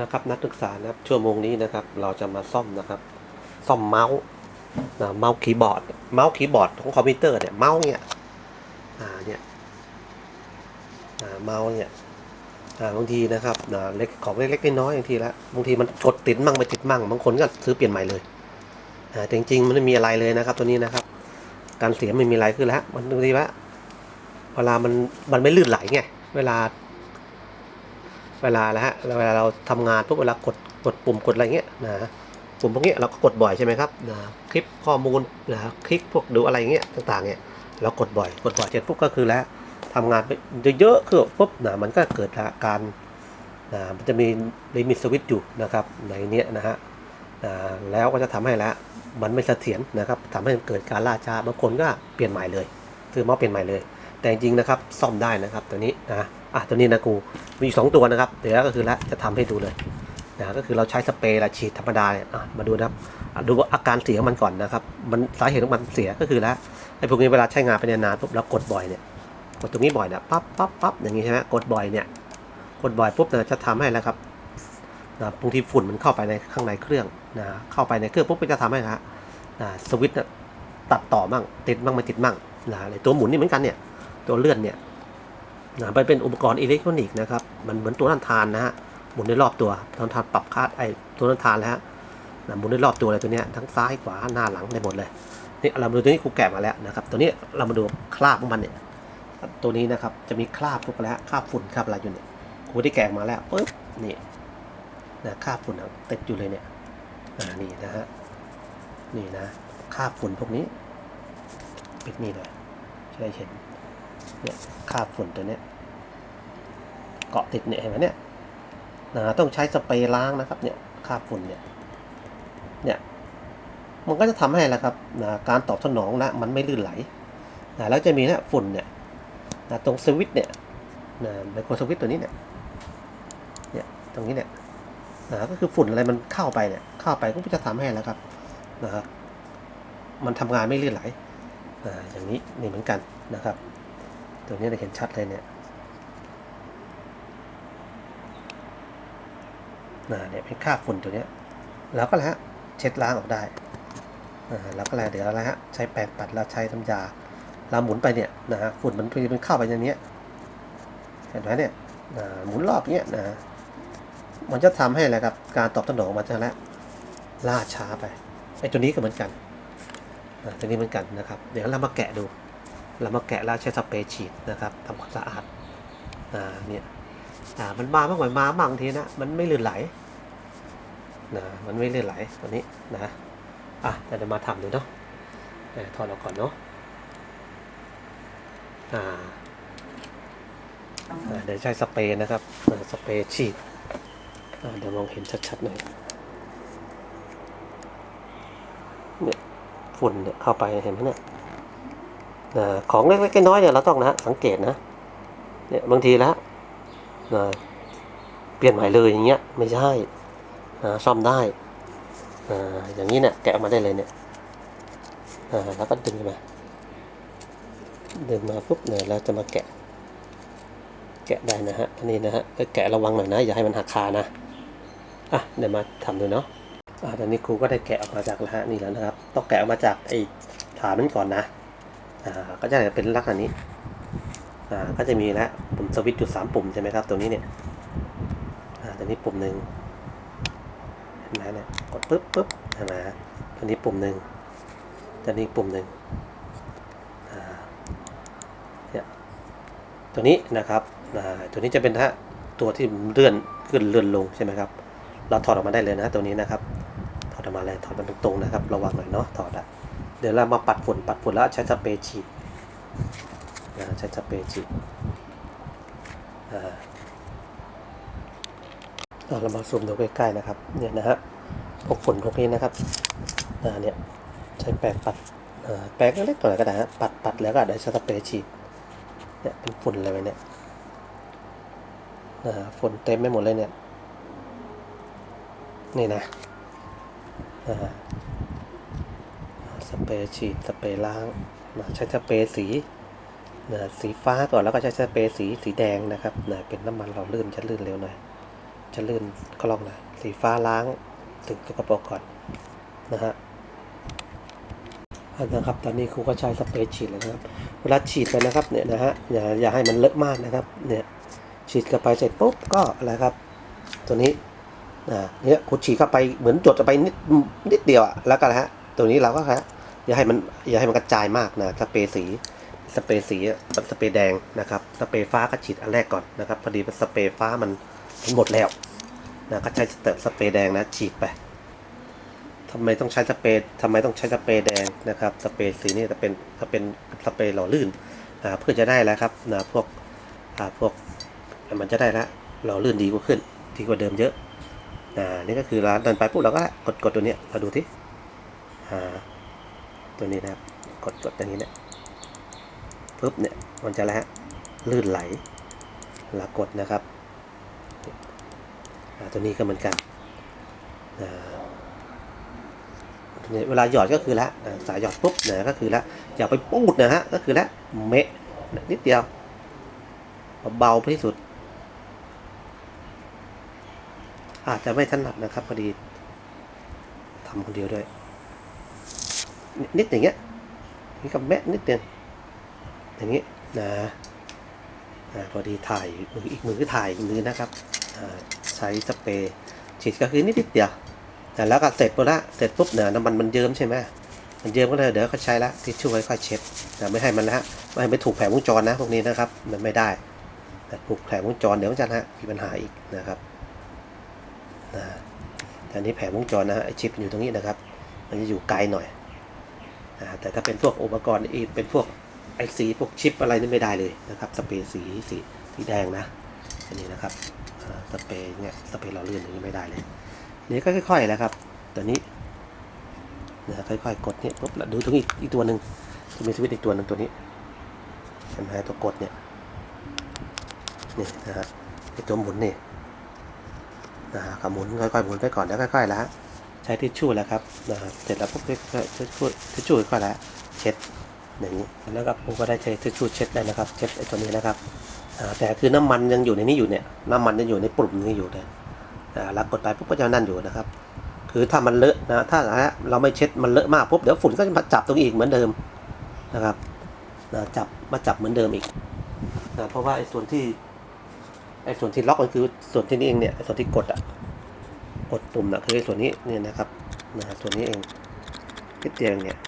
นะครับนักศึกษานะครับชั่วโมงนี้นะครับ เราจะมาซ่อมนะครับ ซ่อมเมาส์นะเมาส์คีย์บอร์ด เมาส์คีย์บอร์ดของคอมพิวเตอร์เนี่ยเมาส์เนี่ยอ่าเนี่ยอ่าเมาส์เนี่ยอ่าบางทีนะครับนะเล็กของเล็กๆน้อยๆบางทีละบางทีมันกดติดมั่งไม่ติดมั่งบางคนก็ซื้อเปลี่ยนใหม่เลยอ่าจริงๆมันไม่มีอะไรเลยนะครับ ตัวนี้นะครับ การเสียไม่มีอะไรขึ้นแล้วมันบางทีว่าเวลามันมันไม่ลื่นไหลไงเวลา เวลาแล้วฮะเวลาเราทำงานปุ๊บเวลากดกดปุ่มกดอะไรเงี้ยนะปุ่มพวกนี้เราก็กดบ่อยใช่ไหมครับนะคลิปข้อมูลนะคลิกพวกดูอะไรเงี้ยต่างๆเนี่ยเรากดบ่อย กดบ่อยเสร็จปุ๊บก็คือแล้วทำงานไปเยอะๆคือปุ๊บนะมันก็เกิดการนะมันจะมีลิมิตสวิตช์อยู่นะครับในเนี้ยนะฮะนะแล้วก็จะทำให้แล้วมันไม่เสถียรนะครับทำให้เกิดการล่าช้าบางคนก็เปลี่ยนใหม่เลยซื้อเมาส์เปลี่ยนใหม่เลย แต่จริงนะครับซ่อมได้นะครับตัวนี้นะอะตัวนี้นะกูมีอยู่สองตัวนะครับเดี๋ยวก็คือละจะทำให้ดูเลยนะก็คือเราใช้สเปรย์ละฉีดธรรมดาเนี่ยอะมาดูนะครับอะดูอาการเสียของมันก่อนนะครับ มันสาเหตุของมันเสียก็คือละไอ้พวกนี้เวลาใช้งานไปนานๆปุ๊บเรากดบ่อยเนี่ยกดตรงนี้บ่อยเนี่ยปั๊บปั๊บปั๊บอย่างนี้ใช่ไหมกดบ่อยเนี่ยกดบ่อยปุ๊บเนี่ยจะทำให้แล้วครับนะบางทีฝุ่นมันเข้าไปในข้างในเครื่องนะเข้าไปในเครื่องปุ๊บก็จะทำให้นะนะสวิตช์น่ะตัดต่อมั่งติดมั่งไม่ติดมั่งนะไอ้ตัวหมุนนี่เหมือนกันเนี่ย ตัวเลื่อนเนี่ยนะมันเป็นอุปกรณ์อิเล็กทรอนิกส์นะครับ มันเหมือนตัวนันทานนะฮะ หมุนได้รอบตัวนันทานปรับคาดไอ้ตัวนันทานแล้วฮะนะหมุนได้รอบตัวเลยตัวเนี้ยทั้งซ้ายขวาหน้าหลังได้หมดเลย นี่เรามาดูตัวนี้ครูแกะมาแล้วนะครับ ตัวนี้เรามาดูคราบของมันเนี่ย ตัวนี้นะครับจะมีคราบพวกแล้วคราบฝุ่นคราบอะไรอยู่เนี่ย ครูได้แกะมาแล้วปึ๊บนี่นะคราบฝุ่นติดอยู่เลยเนี่ยอ่านี่นะฮะ นี่นะคราบฝุ่นพวกนี้ ปิดนี่เลยจะได้เห็น เนี่ยคาบฝุ่นตัวเนี้ยเกาะติดเนี่ยเห็นไหมเนี่ยนะต้องใช้สเปรย์ล้างนะครับเนี่ยคาบฝุ่นเนี่ยเนี่ยมันก็จะทำให้แหละครับนะการตอบสนองนะมันไม่ลื่นไหลนะแล้วจะมีนะฝุ่นเนี่ยนะตรงสวิตช์เนี่ยนะไมโครสวิตช์ตัวนี้เนี่ยเนี่ยตรงนี้เนี่ยนะก็คือฝุ่นอะไรมันเข้าไปเนี่ยเข้าไปก็จะทำให้แล้วครับนะครับมันทำงานไม่ลื่นไหลอ่าอย่างนี้นี่เหมือนกันนะครับ ตัวนี้เราเห็นชัดเลยเนี่ยนะเนี่ยเป็นค่าฝุ่นตัวนี้ยแล้วก็แล้วเช็ดล้างออกได้อ่าแล้วก็แล้วเดี๋ยวแล้วฮะใช้แปรงปัดแล้วใช้น้ำยาเราหมุนไปเนี่ยนะฮะฝุ่นมันมันเข้าไปในเนี้ยเห็นไหมเนี่ยนะหมุนรอบเนี้ยนะมันจะทำให้อะไรครับการตอบสนองมันจะแล้วล่าช้าไปไอ้ตัวนี้ก็เหมือนกันตัวนี้เหมือนกันนะครับ เดี๋ยวเรามาแกะดู เรามาแกะแล้วใช้สเปรย์ฉีดนะครับทำความสะอาดอ่าเนี่ยอ่ามันมาบ้างไหมมาบางทีนะมันไม่ลื่นไหลนะมันไม่ลื่นไหลตัวนี้นะอะเดี๋ยวมาทำดูเนาะเดี๋ยวถอดออกก่อนเนาะอ่าอ่าเดี๋ยวใช้สเปรย์นะครับสเปรย์ฉีดอ่าเดี๋ยวมองเห็นชัดๆหน่อยเนี่ยฝุ่นเนี่ยเข้าไปเห็นไหมเนี่ย ของเล็กๆน้อยๆเนี่ยเราต้องนะสังเกตนะเนี่ยบางทีแล้วนะเปลี่ยนใหม่เลยอย่างเงี้ยไม่ใช่นะซ่อมได้นะอย่างนี้เนี่ยแกะออกมาได้เลยเนี่ยแล้วก็ดึงมาดึงมาปุ๊บเนี่ยเราจะมาแกะ แกะได้นะฮะอันนี้นะฮะแกะระวังหน่อยนะอย่าให้มันหักคานะอะเดี๋ยวมาทำดูเนาะอ่าตอนนี้ครูก็ได้แกะออกมาจากแล้วฮะนี่แล้วนะครับ ต้องแกะออกมาจากไอ้ฐานมันก่อนนะ อ่าก็จะเป็นลักษณะนี้อ่าก็จะมีแล้วปุ่มสวิตช์จุดสามปุ่มใช่ไหมครับตัวนี้เนี่ยอ่าตัวนี้ปุ่มหนึ่งเห็นไหมเนี่ยกดปึ๊บปึ๊บเห็นไหมตัวนี้ปุ่มหนึ่งตัวนี้ปุ่มหนึ่งอ่าเนี่ยตัวนี้นะครับอ่าตัวนี้จะเป็นฮะตัวที่เลื่อนขึ้นเลื่อนลงใช่ไหมครับเราถอดออกมาได้เลยนะตัวนี้นะครับ ถอดออกมาเลยถอดมันตรงๆนะครับ ระวังหน่อยเนาะถอดอะ เดี๋ยวเรามาปัดฝุ่นปัดฝุ่นแล้วใช้สเปรย์ฉีดนะใช้สเปรย์ฉีดอ่าเอาเรามาซูมดูใกล้ๆนะครับ เนี่ยนะฮะพวกฝุ่นพวกนี้นะครับเนี่ยใช้แปรงปัดแปรงเล็กๆหน่อยก็ได้ฮะปัดปัดแล้วก็ได้ใช้สเปรย์ฉีดเนี่ยเป็นฝุ่นอะไรไปเนี่ยฝุ่นเต็มไม่หมดเลยเนี่ย นี่นะอ่า สเปรย์ฉีดสเปรย์ล้างนะใช้สเปรย์สีนะสีฟ้าก่อนแล้วก็ใช้สเปรย์สีสีแดงนะครับนะเป็นน้ำมันหล่อลื่นจะลื่นเร็วหน่อยจะลื่นก็ลองนะสีฟ้าล้างถึงสกปรกก่อนนะฮะอันะครับตอนนี้ครูก็ใช้สเปรย์ฉีดเลยนะครับเวลาฉีดไปนะครับเนี่ยนะฮะอย่าอย่าให้มันเลอะมากนะครับเนี่ยฉีดเข้าไปเสร็จปุ๊บก็อะไรครับ ตัวนี้นะเนี่ยครูฉีดเข้าไปเหมือนจดเข้าไปนิดนิดเดียวอะแล้วก็นะฮะตัวนี้เราก็ฮะ อย่าให้มันอย่าให้มันกระจายมากนะสเปรย์สีสเปรย์สีอะเป็นสเปรย์แดงนะครับสเปรย์ฟ้าก็ฉีดอันแรกก่อนนะครับพอดีสเปรย์ฟ้ามันหมดแล้วนะก็ใช้สเตสเปรย์แดงนะฉีดไปทำไมต้องใช้สเปรย์ทำไมต้องใช้สเปรย์แดงนะครับสเปรย์สีนี่จะเป็นจะเป็นสเปรย์หล่อลื่นอ่าเพื่อจะได้แล้วครับนะพวกพวกมันจะได้ละหล่อลื่นดีกว่าขึ้นดีกว่าเดิมเยอะอ่านี่ก็คือเราเดินไปปุ๊บเราก็กดกดตัวเนี้ยเราดูที่อ่า ตัวนี้นะครับ กดกดอย่างนี้เนี่ยปุ๊บเนี่ยมันจะแล้วฮะลื่นไหลเรากดนะครับตัวนี้ก็เหมือนกันเวลาหยอดก็คือละสายหยอดปุ๊บเนี่ยก็คือละอย่าไปปูดนะฮะก็คือละเมะนิดเดียวเบาที่สุด อาจจะไม่ถนัดนะครับพอดีทำคนเดียวด้วย นิดอย่างเงี้ยนี่กับแมะนิดเดียวอย่างงี้นะอ่าพอดีถ่ายมืออีกมือก็ถ่ายอีกมือนะครับอ่าใช้สเปรย์ฉีดก็คือนิดนิดเดียวแต่แล้วก็เสร็จปุ๊บละเสร็จปุ๊บเนี่ยน้ำมันมันเยิ้มใช่ไหมมันเยิ้มก็เลยเดี๋ยวก็ใช้ละที่ช่วยค่อยเช็ดแต่ไม่ให้มันนะฮะไม่ให้ไปถูกแผงวงจรนะพวกนี้นะครับมันไม่ได้แต่ถูกแผงวงจรเดี๋ยวมันจะนะมีปัญหาอีกนะครับนะแต่อันนี้แผงวงจรนะฮะไอชิปอยู่ตรงนี้นะครับ มันจะอยู่ไกลหน่อย แต่ถ้าเป็นพวกอุปกรณ์อีกเป็นพวกไอซีพวกชิปอะไรนี่ไม่ได้เลยนะครับสเปรย์สีสีสีแดงนะอันนี้นะครับสเปรย์เนี่ยสเปรย์เราเลื่อนอย่างนี้ไม่ได้เลยนี่ก็ค่อยๆแล้วครับตัวนี้นะค่อยๆกดเนี่ยปุ๊บแล้วดูตรงนี้อีกตัวหนึ่งจะมีสวิตช์อีกตัวหนึ่งตัวนี้เห็นไหมตัวกดเนี่ยนี่นะฮะไอตัวหมุนนี่นะฮะหมุนค่อยๆหมุนไปก่อนแล้วค่อยๆแล้วฮะ ช้ทิชชู่แล้วครับนะฮะเสร็จแล้วปุ๊บก็ทิชชู่ทิชชู่ค่อยๆแล้วเช็ดอย่างนี้แล้วก็ผมก็ได้ใช้ทิชชู่เช็ดได้นะครับ เช็ดไอ้ตัวนี้นะครับแต่คือน้ำมันยังอยู่ในนี้อยู่เนี่ยน้ำมันยังอยู่ในปุ่มนี้อยู่เลยอ่าแล้วกดไปปุ๊บก็จะนั่นอยู่นะครับ คือถ้ามันเลอะนะถ้าเราไม่เช็ดมันเลอะมากปุ๊บเดี๋ยวฝุ่นก็จะมาจับตรงนี้อีกเหมือนเดิมนะครับจับมาจับเหมือนเดิมอีกนะเพราะว่าไอ้ส่วนที่ไอ้ส่วนที่ล็อกมันคือส่วนที่นี่เองเนี่ยส่วนที่กดอะ กดปุ่มนะคือส่วนนี้เนี่ยนะครับนะส่วนนี้เองนิดเดียงเนี่ย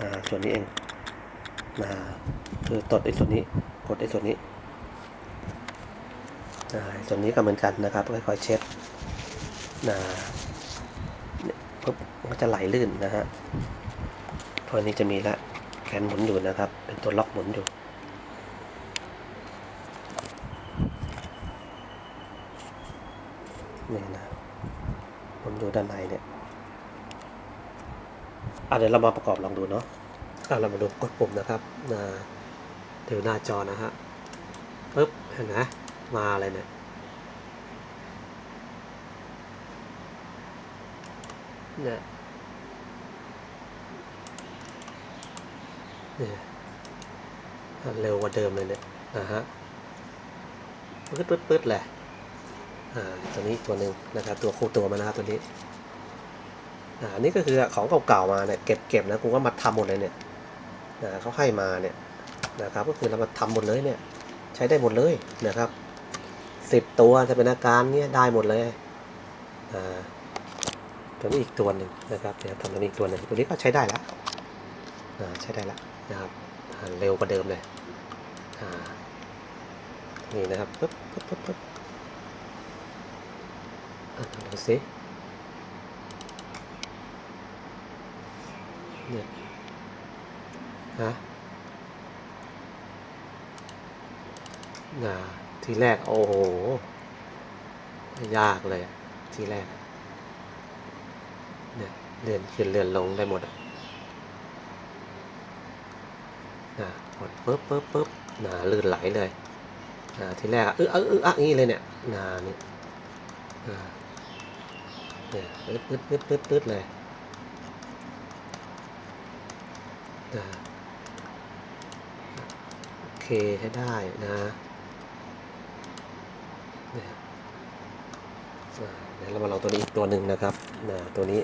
อ่าส่วนนี้เองนะคือตดไอ้ส่วนนี้กดไอ้ส่วนนี้อ่าส่วนนี้ก็เหมือนกันนะครับค่อยๆเช็ดนะเนี่ยปุ๊บมันก็จะไหลลื่นนะฮะเพราะอันนี้จะมีละแขนหมุนอยู่นะครับ เป็นตัวล็อกหมุนอยู่นี่นะ ดูด้านในเนี่ยอะเดี๋ยวเรามาประกอบลองดูเนาะอะเรามาดูกดปุ่มนะครับนะดูหน้าจอนะฮะปึ๊บเห็นไหมมาอะไรเนี่ยเนี่ยเนี่ยเร็วกว่าเดิมเลยเนี่ยนะฮะปึ๊ดปึ๊ดปึ๊ดแหละ ตัวนี้ตัวหนึ่งนะครับตัวคู่ตัวมานะครับตัวนี้อ่านี่ก็คือของเก่าๆมาเนี่ยเก็บเก็บนะกูก็มาทำหมดเลยเนี่ยเขาให้มาเนี่ยนะครับก็คือเรามาทำหมดเลยเนี่ยใช้ได้หมดเลยนะครับสิบตัวจะเป็นอาการเนี่ยได้หมดเลยอ่าตัวนี้อีกตัวหนึ่งนะครับเดี๋ยวทำตัวนี้อีกตัวหนึ่งตัวนี้ก็ใช้ได้แล้วอ่าใช้ได้แล้วนะครับอ่าเร็วกว่าเดิมเลยอ่านี่นะครับปึ๊บปึ๊บปึ๊บ ดูสิเนี่ยฮะน่ะทีแรก โอ้โห ยากเลย ทีแรก เนี่ยเลื่อนขึ้นเลื่อนลงได้หมดอะน่ะกดปึ๊บปึ๊บปึ๊บน่ะลื่นไหลเลยน่ะทีแรกอะเออเออเอออะงี้เลยเนี่ยน่ะนี่อ่า เนี่ยปึ๊ดปึ๊ดปึ๊ดปึ๊ดปึ๊ดเลยนะโอเคใช้ได้นะเนี่ยเดี๋ยวเรามาลองตัวนี้อีกตัวหนึ่งนะครับนะตัวนี้